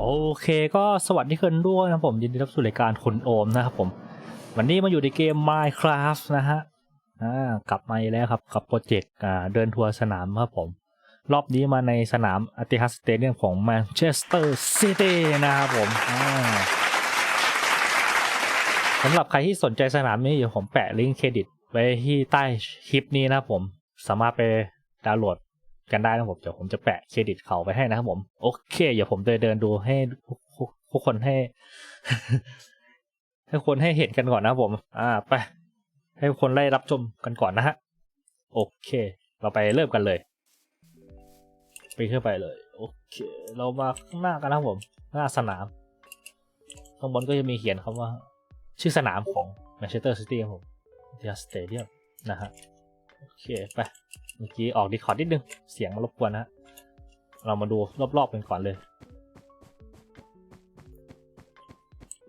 โอเคก็สวัสดีคนด้วยนะผมยินดีรับสู่รายการคุณโอมนะครับผม วันนี้มาอยู่ในเกม Minecraft นะฮะอ่ากลับมาอีกแล้วครับกับโปรเจกต์อ่าเดินทัวร์สนามครับผม รอบนี้มาในสนามอัติฮัสสเตเดียมของแมนเชสเตอร์ซิตี้นะครับผมอ่าสำหรับใครที่สนใจสนามนี้เดี๋ยวผมแปะลิงก์เครดิตไว้ที่ใต้คลิปนี้นะครับผม สามารถไปดาวน์โหลด กันได้นะผมเดี๋ยวผมจะแปะเครดิตเขาไปให้นะครับผม โอเค เดี๋ยวผมเดินเดินดูให้ทุกคนให้ ให้คนให้เห็นกันก่อนนะครับผม อ่าไปให้คนได้รับชมกันก่อนนะฮะโอเค เราไปเริ่มกันเลยไปขึ้นไปเลยโอเค เรามาข้างหน้ากันนะครับผม หน้าสนามข้างบนก็จะมีเขียนคำว่า ชื่อสนามของ Manchester City ครับผมเดียสเตเดียมนะฮะโอเคไป เมื่อกี้ออกดีคอร์ดนิดนึง เสียงมารบกวนนะฮะเรามาดูรอบๆกันก่อนเลย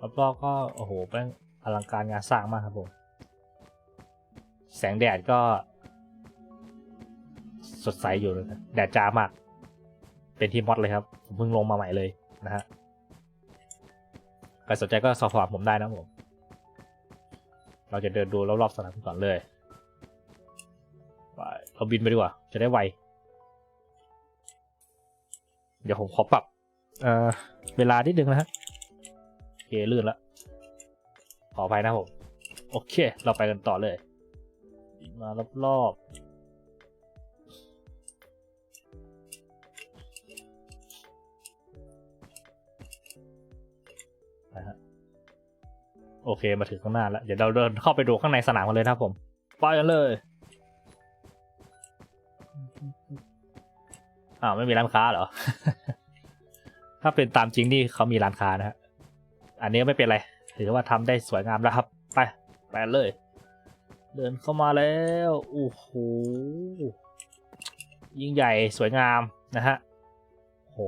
รอบๆก็โอ้โหแม่งอลังการงานสร้างมากครับผม แสงแดดก็ สดใสอยู่เลยแดดจ้ามาก เป็นที่มอดเลยครับ ผมเพิ่งลงมาใหม่เลยนะฮะใครสนใจก็สอบถามผมได้นะผม เราจะเดินดูรอบๆสนามก่อนเลย เราบินไปดีกว่า จะได้ไว เดี๋ยวผมขอปรับ เอ่อ เวลานิดนึงนะฮะโอเคลื่นละ ขออภัยนะผม โอเค เราไปกันต่อเลย มารอบๆไปฮะโอเคมาถึงข้างหน้าแล้ว เดี๋ยวเราเดินเข้าไปดูข้างในสนามกันเลยนะครับผม ไปกันเลย อ้าวไม่มีร้านค้าเหรอ ถ้าเป็นตามจริงนี่เขามีร้านค้านะฮะ อันนี้ไม่เป็นไร ถือว่าทำได้สวยงามแล้วครับ ไป ไปเลย เดินเข้ามาแล้ว โอ้โห ยิ่งใหญ่สวยงามนะฮะโอ้ห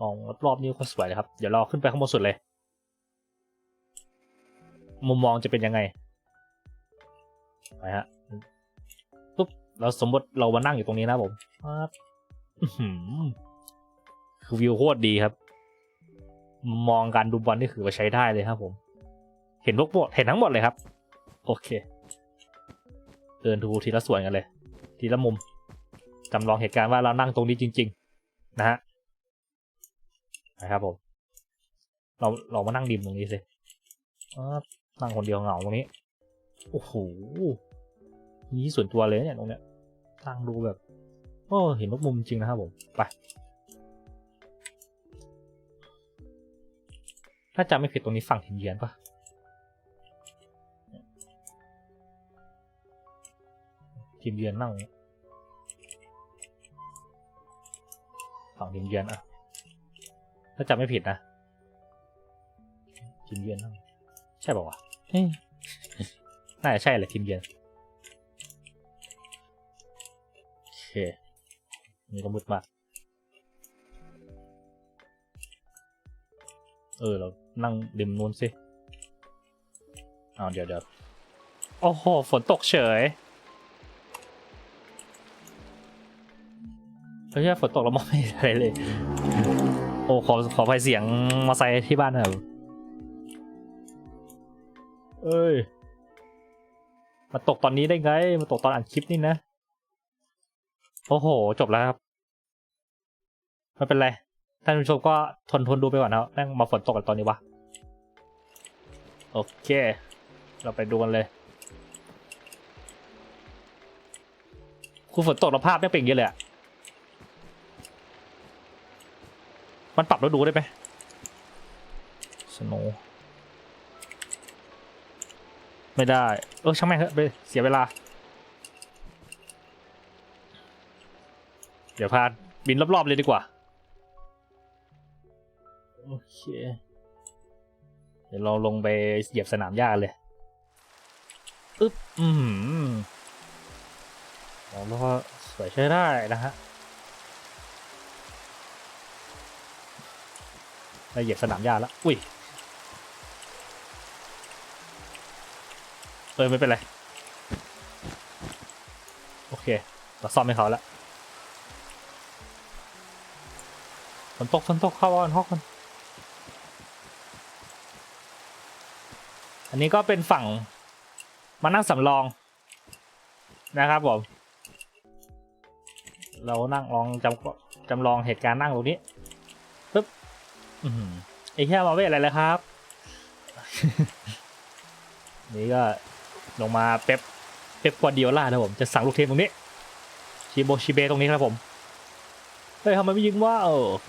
มองรอบๆนี้ก็สวยเลยครับ เดี๋ยวเราขึ้นไปข้างบนสุดเลย มุมมองจะเป็นยังไงไปฮะ เราสมมติเรามานั่งอยู่ตรงนี้นะผมปั๊บอื้อหือคือวิวโคตรดีครับ มองการดูบอลนี่คือว่าใช้ได้เลยครับผม เห็นทุกหมดเห็นทั้งหมดเลยครับ โอเค เดินดูทีละส่วนกันเลย ทีละมุมจำลองเหตุการณ์ว่าเรานั่งตรงนี้จริง ๆ นะฮะนะครับผม เราเรามานั่งดิมตรงนี้สินั่งคนเดียวเหงาตรงนี้ โอ้โห นี่ส่วนตัวเลยเนี่ยตรงเนี้ยตั้งดูแบบโอ้เห็นทุกมุมจริงนะครับผมไปถ้าจำไม่ผิดตรงนี้ฝั่งทีมเยือนปะทีมเยือนนั่งฝั่งทีมเยือนอะถ้าจำไม่ผิดนะทีมเยือนนั่งใช่ป่าวะน่าจะใช่แหละทีมเยือน เคนี่ก็มืดมากเออ เรานั่งริมนู้นสิเอาเดี๋ยวเดี๋ยวโอ้โห ฝนตกเฉยเฮ้ยฝนตกแล้วมองไม่เห็นอะไรเลย โอ้ขอขอไปเสียงมอไซค์ที่บ้านหน่อยเอ้ย มาตกตอนนี้ได้ไง มาตกตอนอัดคลิปนี่นะ โอ้โห จบแล้วครับ ไม่เป็นไร ท่านผู้ชมก็ทนทนดูไปก่อนนะแม่งมาฝนตกกันตอนนี้วะ โอเค เราไปดูกันเลย คุณฝนตกแล้วภาพไม่งเป็นอย่างนี้เลยอะมันปรับแล้วดูได้ไหมสโนไม่ได้ เออช่างแม่งเถอะไปเสียเวลา ดี๋ยวพาบินรอบๆเลยดีกว่า โอเค เดี๋ยวเราลงไปเหยียบสนามหญ้าเลยอึ๊บ อืมแล้วก็สวยใช้ได้นะฮะได้เหยียบสนามหญ้าแล้ว อุ้ย เออไม่เป็นไร โอเคเราซ่อมให้เขาแล้ว นตกฝนตกเข้าออนฮอกมันอันนี้ก็เป็นฝั่งมานั่งสำรองนะครับผมเรานั่งลองจำจำลองเหตุการณ์นั่งตรงนี้ปึ๊บไอ้แค่มาเวทอะไรเลยครับ นี่ก็ลงมาเป๊ปเป๊ปกวาดิโอล่านะผมจะสั่งลูกเทนตรงนี้ชิโบชิเบตรงนี้ครับผม เฮ้ยทำไมไม่ยิงว่าเออโอเค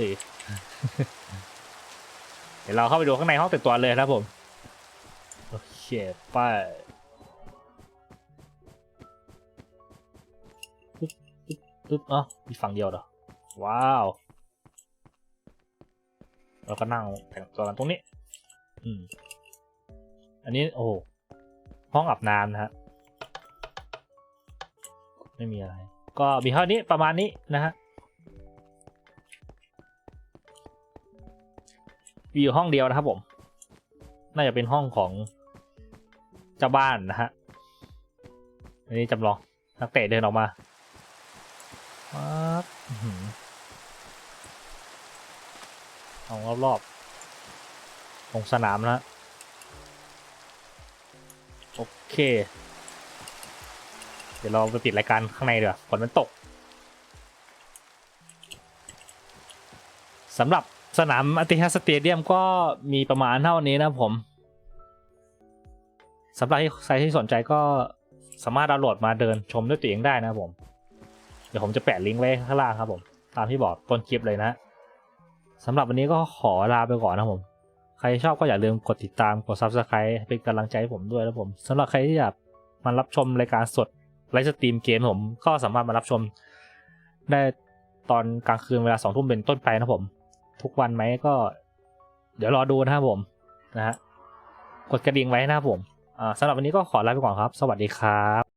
เดี๋ยวเราเข้าไปดูข้างในห้องแต่งตัวเลยนะครับผม โอเคไปปึ๊บปึ๊บปึ๊บอ๋อมีฝั่งเดียวเหรอ ว้าว เราก็นั่งแต่งตัวกันตรงนี้ อืม อันนี้โอ้หห้องอาบน้ำนะฮะ ไม่มีอะไร ก็มีเท่านี้ประมาณนี้นะฮะ มีอยู่ห้องเดียวนะครับผม น่าจะเป็นห้องของเจ้าบ้านนะฮะ อันนี้จำลองนักเตะเดินออกมาปั๊บอื้อหือเอารอบๆตรงสนามนะโอเค เดี๋ยวเราไปปิดรายการข้างในเดี๋ยวฝนมันตกสำหรับ สนามอติฮัสสเตเดียมก็มีประมาณเท่านี้นะผมสำหรับใครที่สนใจก็สามารถดาวน์โหลดมาเดินชมด้วยตัวเองได้นะผม เดี๋ยวผมจะแปะลิงก์ไว้ข้างล่างครับผม ตามที่บอกต้นคลิปเลยนะสำหรับวันนี้ก็ขอลาไปก่อนนะผม ใครชอบก็อย่าลืมกดติดตามกด subscribe เป็นกำลังใจให้ผมด้วยนะผมสำหรับใครที่อยากมารับชมรายการสดไลฟ์สตรีมเกมผมก็สามารถมารับชม ได้ตอนกลางคืนเวลาสองทุ่มเป็นต้นไปนะผม ทุกวันไหมก็ เดี๋ยวรอดูนะครับผมนะฮะกดกระดิ่งไว้นะครับผมอ่าสำหรับวันนี้ก็ขอลาไปก่อนครับ สวัสดีครับ